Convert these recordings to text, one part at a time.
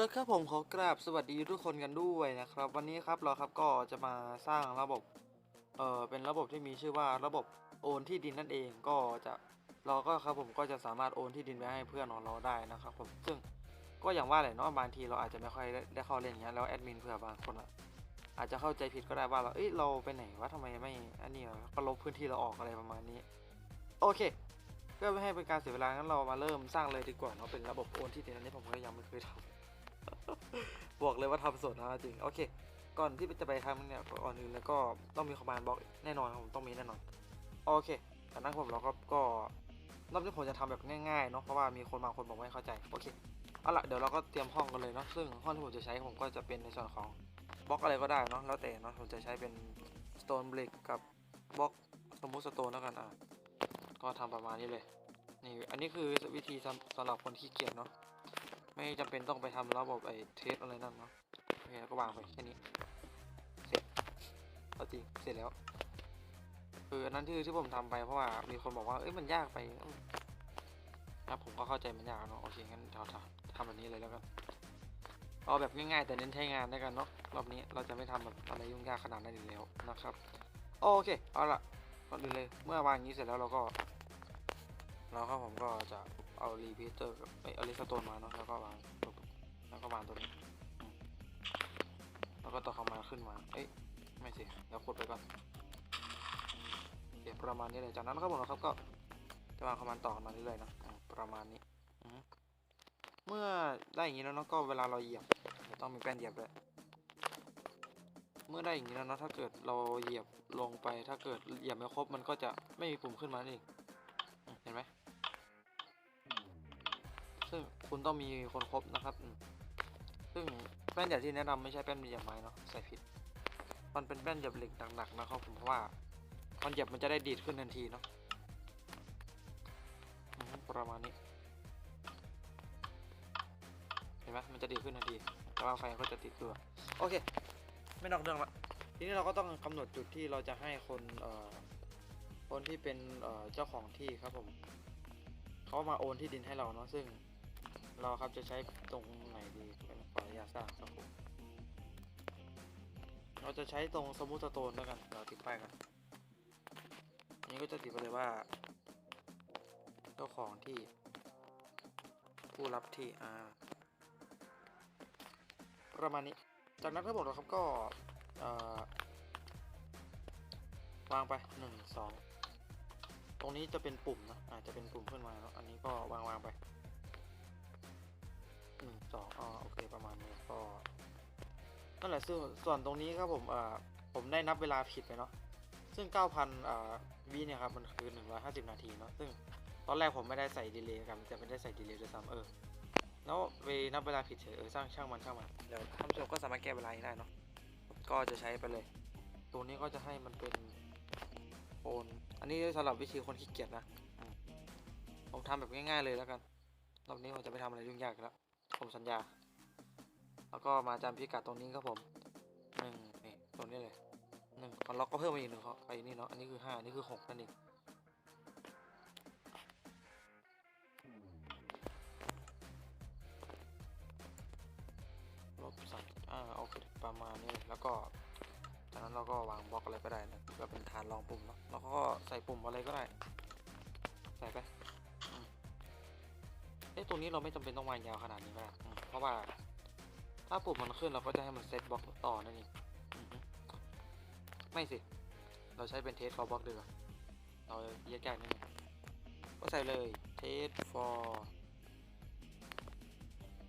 ละครับผมขอกราบสวัสดีทุกคนกันด้วยนะครับ วันนี้ครับเราครับก็จะมาสร้างระบบเออเป็นระบบที่มีชื่อว่าระบบโอนที่ดินนั่นเองก็จะเราก็ครับผมก็จะสามารถโอนที่ดินไปให้เพื่อนของเราได้นะครับผมซึ่งก็อย่างว่าแหละเนาะบางทีเราอาจจะไม่ค่อยได้เข้าเล่นอย่างเงี้ยแล้วแอดมินเผื่อบางคนอะอาจจะเข้าใจผิดก็ได้ว่าเราเอ้ยเราไปไหนวะทำไมไม่อันนี้ก็ลบพื้นที่เราออกอะไรประมาณนี้ โอเคเพื่อไม่ให้เป็นการเสียเวลางั้นเรามาเริ่มสร้างเลยดีกว่าเนาะเป็นระบบโอนที่ดินอันนี้ผมก็ยังไม่เคยทำ บอกเลยว่าทำสดนะจริง โอเค ก่อนที่จะไปทำเนี่ยก่อนอื่นแล้วก็ต้องมีคอมมานด์บล็อกแน่นอนครับผมต้องมีแน่นอน โอเคจากนั้นผมเราก็ก็รอบนี้ผมจะทำแบบง่ายๆเนาะเพราะว่ามีคนบางคนบอกไม่เข้าใจโอเคเอาละเดี๋ยวเราก็เตรียมห้องกันเลยเนาะซึ่งห้องที่ผมจะใช้ผมก็จะเป็นในส่วนของบล็อกอะไรก็ได้เนาะแล้วแต่เนาะผมจะใช้เป็น stone brick กับบล็อกสมมุติ stone แล้วกันอะก็ทำประมาณนี้เลยนี่อันนี้คือวิธีสำสำหรับคนที่เกียจเนาะ ไม่จำเป็นต้องไปทำระบบไอ้เทสอะไรนั่นเนาะโอเคก็วางไปแค่นี้เสร็จเอาจริงเสร็จแล้วคืออันนั้นที่ที่ผมทำไปเพราะว่ามีคนบอกว่าเอ้ยมันยากไปนะผมก็เข้าใจมันยากเนาะโอเคงั้นเราทำทำแบบนี้เลยแล้วกันเอาแบบง่ายๆแต่เน้นใช้งานได้กันเนาะรอบนี้เราจะไม่ทำแบบอะไรยุ่งยากขนาดนั้นอีกแล้วนะครับโอเคเอาละก่อนอื่นเลยเมื่อวางอย่างนี้เสร็จแล้วเราก็เราก็ผมก็จะ เอารีพิเตอร์กับเอ้ยเอาลิสโตนมาเนาะแล้วก็วางปุ๊บแล้วก็วางตัวนี้แล้วก็ต่อคอมมาขึ้นมา เอ้ยไม่สิเดี๋ยวกดไปก่อนโอเคประมาณนี้เลยจากนั้นครับผมนะครับก็จะวางคอมมานด์ต่อมาเรื่อยๆนะประมาณนี้เมื่อได้อย่างนี้แล้วเนาะก็เวลาเราเหยียบจะต้องมีแป้นเหยียบด้วยเมื่อได้อย่างนี้แล้วเนาะถ้าเกิดเราเหยียบลงไป ถ้าเกิดเหยียบไม่ครบมันก็จะไม่มีปุ่มขึ้นมานี่เห็นไหม ซึ่งคุณต้องมีคนครบนะครับ ซึ่งแป้นหยียบที่แนะนำไม่ใช่แป้นเหยียบไม้เนาะใส่ผิด มันเป็นแป้นเหยียบเหล็กหนักๆนะครับผมเพราะว่ามันเหยียบมันจะได้ดีดขึ้นทันทีเนาะประมาณนี้เห็นไหมมันจะดีขึ้นทันที แต่ว่าไฟก็จะติดตัวโอเค ไม่นอกเรื่องละทีนี้เราก็ต้องกำหนดจุดที่เราจะให้คนเอ่อคนที่เป็นเอ่อเจ้าของที่ครับผมเขามาโอนที่ดินให้เราเนาะซึ่ง เราครับจะใช้ตรงไหนดีเป็นขออนุญาตสร้างครับผมเราจะใช้ตรงสมูทสโตนแล้วกัน เราติดป้ายกันอันนี้ก็จะติดไปเลยว่า เจ้าของที่ ผู้รับที่อ่าประมาณนี้ จากนั้นทั้งหมดเราครับก็วางไปหนึ่งสองตรงนี้จะเป็นปุ่มนะอาจจะเป็นปุ่มขึ้นมาเนาะอันนี้ก็วางวางไป หนึ่งสองอ๋อโอเคประมาณนี้ก็นั่นแหละซึ่งส่วนตรงนี้ครับผมเอ่อผมได้นับเวลาผิดไปเนาะซึ่ง 9,000อ่าวิเนี่ยครับมันคือ 150 นาทีเนาะซึ่งตอนแรกผมไม่ได้ใส่ดีเลย์กันจะไม่ได้ใส่ดีเลย์ด้วยซ้ำเออแล้วไปนับเวลาผิดเฉยเออสร้างช่างมันช่างมันเดี๋ยวท่านผู้ชมก็สามารถแก้เวลาได้เนาะก็จะใช้ไปเลย ตัวนี้ก็จะให้มันเป็นโอนอันนี้สำหรับวิธีคนขี้เกียจนะผมทำแบบง่ายๆเลยแล้วกันรอบนี้ผมจะไม่ทำอะไรยุ่งยากแล้ว ผมสัญญา แล้วก็มาจำพิกัดตรงนี้ครับผมหนึ่งนี่ตรงนี้เลยหนึ่งล็อกก็เพิ่มมาอีกหนึ่งเขาไปนี่เนาะอันนี้คือห้าอันนี้คือหกนั่นเองลบสักอ่าโอเคประมาณนี้แล้วก็จากนั้นเราก็วางบล็อกอะไรก็ได้นะเพื่อเป็นฐานรองปุ่มเนาะแล้วก็ใส่ปุ่มอะไรก็ได้ ใส่ไป อ้ตรงนี้เราไม่จำเป็นต้องวางยาวขนาดนี้ก็ได้อืมเพราะว่า ถ้าปุ่มมันขึ้นเราก็จะให้มันเซตบล็อกต่อนั่นเองไม่สิ เราใช้เป็นเทส for บล็อกดีกว่าเราแยกๆนิดนึงก็ใส่เลยเทส for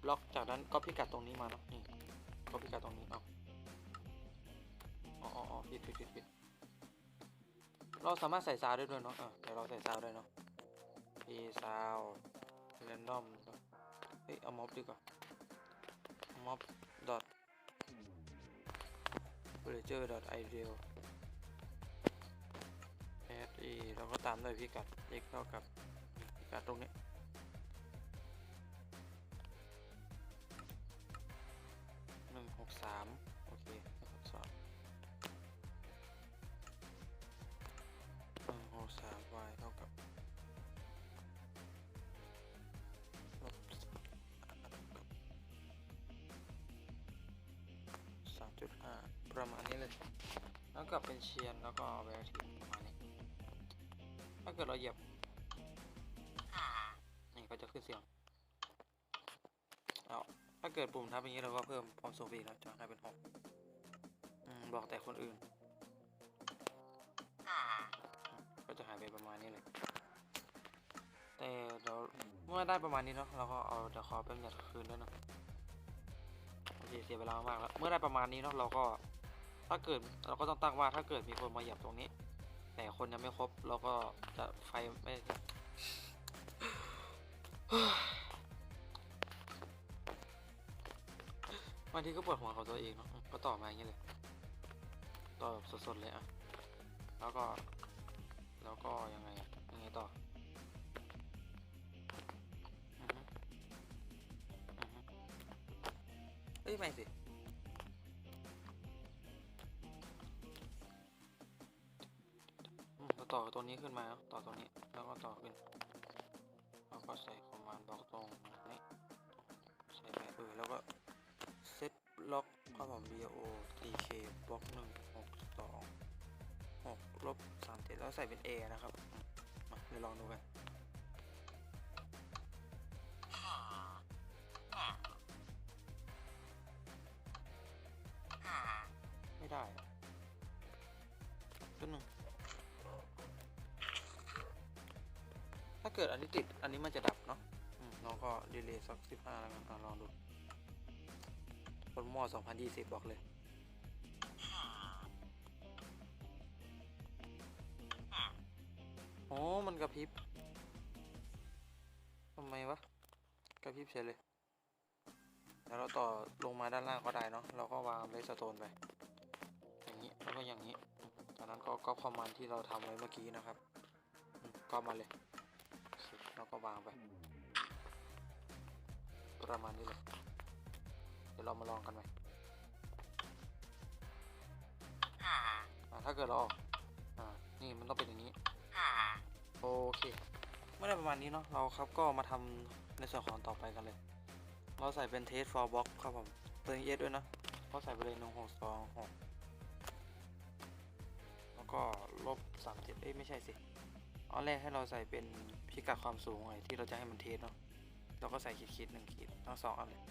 บล็อกจากนั้นก็พิกัดตรงนี้มาเนาะนี่ก็พิกัดตรงนี้เอาอ๋ออ๋อผิดผิดผิดผิดเราสามารถใส่ซาวด์ได้ด้วยเนาะเดี๋ยวเราใส่ซาวด์ได้เนาะ p ซาว เรนดอมเฮ้ยเอาม็อบดีกว่าม็อบ dot villager dot ideal s e แล้วก็ตามด้วยพิกัด x เท่ากับพิกัดตรงนี้หนึ่งหกสาม ประมาณนี้เลย แล้วก็เป็นเชียนแล้วก็แวร์ทีประมาณนี้ ถ้าเกิดเราเหยียบ นี่ก็จะขึ้นเสียงเอาถ้าเกิดปุ่มทับอย่างนี้เราก็เพิ่มความสูงไปอีกนะจะให้เป็นหกอืมบอกแต่คนอื่น ก็จะหายไปประมาณนี้เลยแต่เราเมื่อได้ประมาณนี้เนาะเราก็เอาเดอะคอเป็นแบบคืนด้วยเนาะโอเคเสียเวลามากแล้ว เมื่อได้ประมาณนี้เนาะเราก็ถ้าเกิดเราก็ต้องตั้งว่าถ้าเกิดมีคนมาเหยียบตรงนี้ แต่คนยังไม่ครบเราก็จะไฟไม่บางทีก็ปวดหัวเขาตัวเองเนาะก็ต่อมาอย่างนี้เลยต่อแบบสดๆเลยอะแล้วก็ แล้วก็ยังไงยังไงต่อ อ้ยไม่สิต่อตัวนี้ขึ้นมาต่อตัวนี้แล้วก็ต่อขึ้นแล้วก็ใส่คอมมานด์บล็อกตรงนี้ใส่แบบเออแล้วก็เซตล็อกข้อความ VO TK บล็อกหนึ่งหกสองหกลบสามเจ็ดแล้วใส่เป็น A นะครับมมาเดี๋ยวลองดูกัน ติด อันนี้มันจะดับเนาะอืมเราก็ดีเลย์สักสิบห้าแล้วกันะลองดูคนมอสองพันยี่สิบบอกเลย โอ้ มันกระพริบ ทำไมวะ กระพริบเฉยเลย แล้วเราต่อลงมาด้านล่างก็ได้เนาะ เราก็วางเลสโตนไป อย่างนี้ แล้วก็อย่างนี้อืมจากนั้นก็ก๊อปคอมมานด์ที่เราทำไว้เมื่อกี้นะครับก๊อปมาเลยโอเคแล้วก็วางไป ประมาณนี้เลย เดี๋ยวเรามาลองกันไหมอ่าถ้าเกิดเราออกอ่า นี่มันต้องเป็นอย่างนี้ โอเคเมื่อได้ประมาณนี้เนาะ เราครับก็มาทำในส่วนของต่อไปกันเลย เราใส่เป็นเทส for box ครับผมเติมเอสด้วยนะก็ใส่ไปเลยหนึ่งหกสองหกแล้วก็ลบสามเจ็ดเอ้ยไม่ใช่สิ อันแรกให้เราใส่เป็นพิกัดความสูงไอ้ที่เราจะให้มันเทสเนาะเราก็ใส่ขีดขีดหนึ่งขีดทั้งสองอันเลย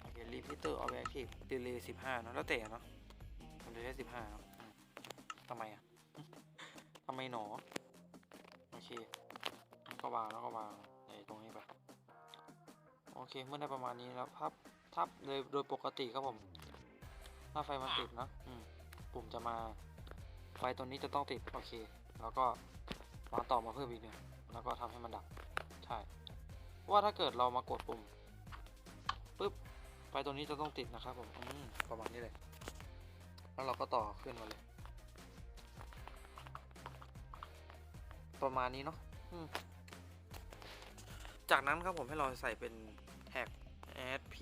โอเค repeater objective delay สิบห้าเนอะแล้วแต่เนาะผมจะใช้สิบห้าเนาะทำไมอะทำไมหนอโอเคแล้วก็วางแล้วก็วางในตรงนี้ไปโอเคเมื่อได้ประมาณนี้แล้วพับทับโดยโดยปกติครับผม ถ้าไฟมันติดนะ อืมปุ่มจะมา ไฟตัวนี้จะต้องติด โอเค แล้วก็ วางต่อมาเพิ่มอีกหนึ่งแล้วก็ทำให้มันดับ ใช่ ว่าถ้าเกิดเรามากดปุ่มปุ๊บไฟตัวนี้จะต้องติดนะครับผมอืมประมาณนี้เลย แล้วเราก็ต่อขึ้นมาเลย ประมาณนี้เนาะจากนั้นครับผมให้เราใส่เป็นแท็ก add p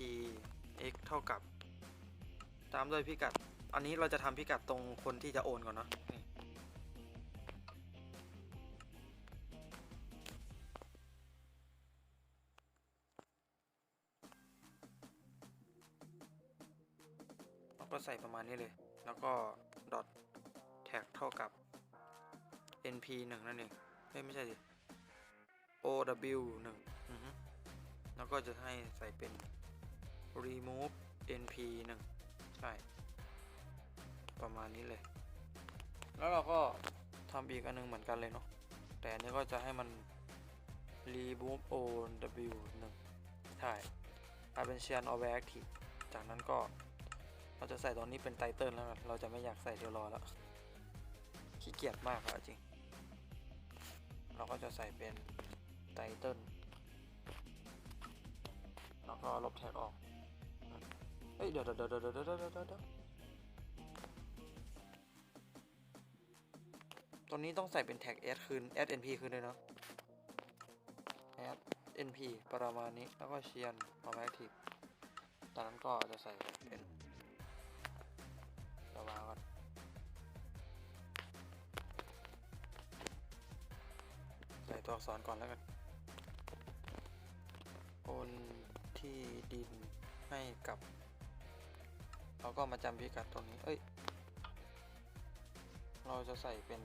x เท่ากับ ตามด้วยพิกัด อันนี้เราจะทำพิกัดตรงคนที่จะโอนก่อนเนาะ ใส่ประมาณนี้เลย แล้วก็ dot tag เท่ากับ np 1นั่นเองเอ้ยไม่ใช่สิ ow 1อือฮึแล้วก็จะให้ใส่เป็น remove np 1ใช่ ประมาณนี้เลย แล้วเราก็ทำอีกอันหนึงเหมือนกันเลยเนาะแต่นี้ก็จะให้มัน remove ow 1ใช่กลายเป็น channel overactive จากนั้นก็ เราจะใส่ตอนนี้เป็นไตเติลแล้วนะเราจะไม่อยากใส่เทลลอแล้ว ขี้เกียจมากอะจริง เราก็จะใส่เป็นไตเติลแล้วก็ลบแท็กออก เฮ้ยเดี๋ยวเดี๋ยวเดี๋ยวเดี๋ยวเดี๋ตอนนี้ต้องใส่เป็นแท็ก S คืน S np คืนเลยเนาะ S np ประมาณนี้ แล้วก็เชียนมาไว้ทีจากนั้นก็จะใส่เป็น ตัวอักษรก่อนแล้วกันโอนที่ดินให้กับเราก็มาจำพิกัดตรงนี้ เอ้ย เราจะใส่เป็น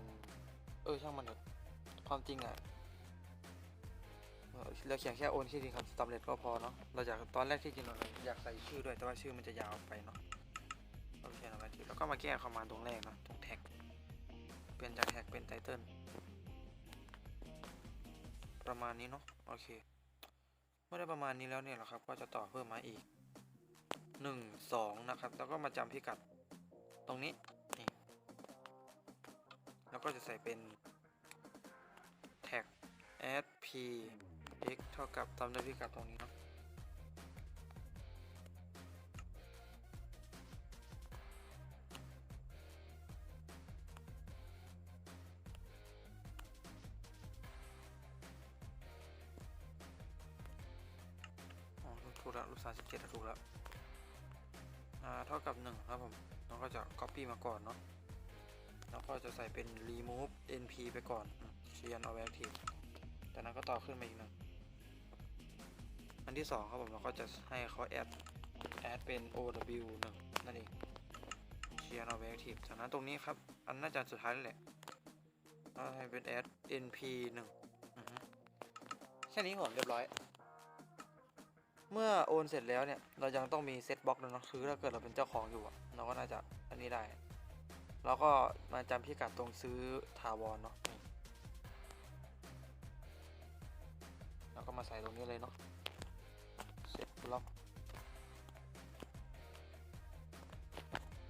เออช่างมันเถอะความจริงอะเราเขียนแค่โอนที่ดินคำสำเร็จก็พอเนาะ เราอยากตอนแรกที่จริงเราอยากใส่ชื่อด้วย แต่ว่าชื่อมันจะยาวไปเนาะเราเขียนเอาไว้ทีแล้วก็มาแก้คอมมานด์ตรงแรกเนาะ ตรงแท็ก เปลี่ยนจากแท็กเป็นไตเติล ประมาณนี้เนาะโอเคเมื่อได้ประมาณนี้แล้วเนี่ยแหละครับ ก็จะต่อเพิ่มมาอีกหนึ่งสองนะครับ แล้วก็มาจำพิกัดตรงนี้นี่แล้วก็จะใส่เป็นแท็ก add p x เท่ากับตามด้วยพิกัดตรงนี้เนาะ ถูกแล้วรูปสามสิบเจ็ดถูกแล้วอ่าเท่ากับหนึ่งครับผมเราก็จะ copy มาก่อนเนาะแล้วก็จะใส่เป็น remove np ไปก่อนเชียนเอาไว้ active จากนั้นก็ต่อขึ้นมาอีกหนึ่งอันที่สองครับผมเราก็จะให้เขา add add เป็น ow หนึ่งนั่นเองเชียนเอาไว้ active จากนั้นตรงนี้ครับ อันน่าจะสุดท้ายแล้วแหละเราให้เป็น add np หนึ่งแค่นี้ผมเรียบร้อย เมื่อโอนเสร็จแล้วเนี่ย เรายังต้องมีเซตบล็อกด้วยเนะคือถ้าเกิดเราเป็นเจ้าของอยู่อะเราก็น่าจะอันนี้ได้ แล้วก็มาจำพิกัดตรงซื้อถาวรเนาะแล้วก็มาใส่ตรงนี้เลยเนาะเซตบล็อก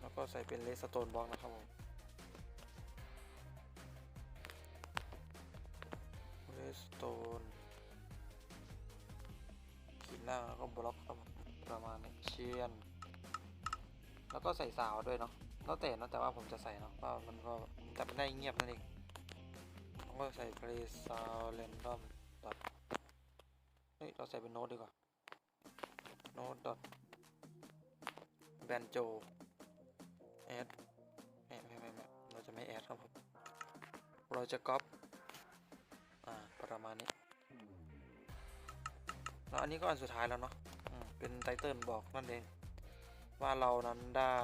แล้วก็ใส่เป็นเลสโตนบล็อกนะครับผม ก็บล็อกประมาณนี้เชียน แล้วก็ใส่สาวด้วยเนาะแล้วแต่เนาะแต่ว่าผมจะใส่เนาะเพรามันก็แต่มันได้เงียบนั่นเองผมก็ใส่ play sound random dot เฮ้ยเราใส่เป็นโน้ตดีกว่าโน้ต dot banjo add ไม่ไม่ไม่ไม่เราจะไม่ add ครับผมเราจะก๊อปอ่าประมาณนี้ แล้วอันนี้ก็อันสุดท้ายแล้วเนาะเป็นไตเติลบอกนั่นเอง ว่าเรานั้นได้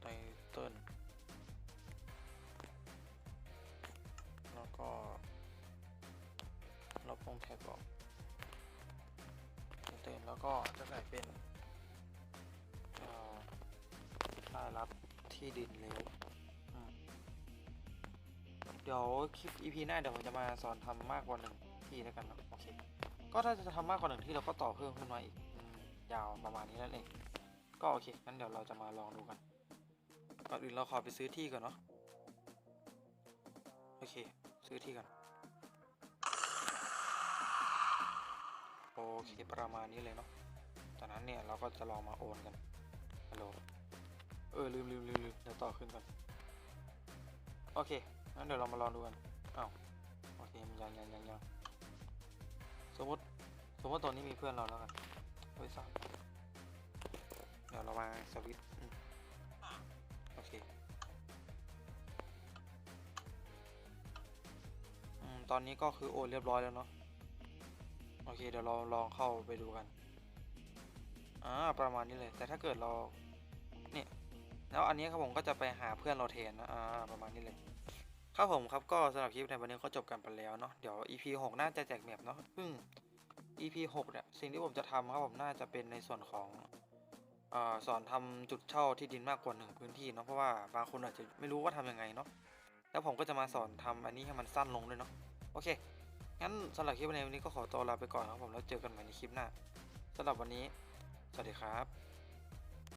ไตเติลแล้วก็ลบวงแท็กออกไตเติลแล้วก็จะใส่เป็นได้รับที่ดินแล้ว เดี๋ยวคลิป EP หน้าเดี๋ยวผมจะมาสอนทำมากกว่าหนึ่งที่แล้วกันเนาะโอเค ก็ถ้าจะทำมากกว่าหนึ่งที่เราก็ต่อเพิ่มขึ้นมาอีกยาวประมาณนี้นั่นเองก็โอเคงั้นเดี๋ยวเราจะมาลองดูกันก่อนอื่นเราขอไปซื้อที่ก่อนเนาะโอเค ซื้อที่ก่อนโอเคประมาณนี้เลยเนาะจากนั้นเนี่ยเราก็จะลองมาโอนกันฮัลโหลเออลืมลืมลืมลืมเดี๋ยวต่อขึ้นก่อนโอเค งั้นเดี๋ยวเรามาลองดูกันอ้าวโอเคมันยังยังยังยังสมมติสมมติตอนนี้มีเพื่อนเราแล้วกันบริษัทเดี๋ยวเรามาสวิตช์โอเคอืมตอนนี้ก็คือโอนเรียบร้อยแล้วเนาะโอเคเดี๋ยวเราลองเข้าไปดูกันอ่าประมาณนี้เลย แต่ถ้าเกิดเราเนี่ยแล้วอันนี้ครับผมก็จะไปหาเพื่อนเราแทนนะอ่าประมาณนี้เลย ครับผมครับก็สำหรับคลิปในวันนี้ก็จบกันไปแล้วเนาะเดี๋ยว EP 6 น่าจะแจกแมปเนาะซึ่ง EP 6 เนี่ย สิ่งที่ผมจะทำครับผมน่าจะเป็นในส่วนของอสอนทำจุดเช่าที่ดินมากกว่าหนึ่งพื้นที่เนาะเพราะว่าบางคนอาจจะไม่รู้ว่าทำยังไงเนาะแล้วผมก็จะมาสอนทำอันนี้ให้มันสั้นลงด้วยเนาะโอเคงั้นสำหรับคลิปในวันนี้ก็ขอตัวลาไปก่อนครับผมแล้วเจอกันใหม่ในคลิปหน้าสำหรับวันนี้ สวัสดีครับ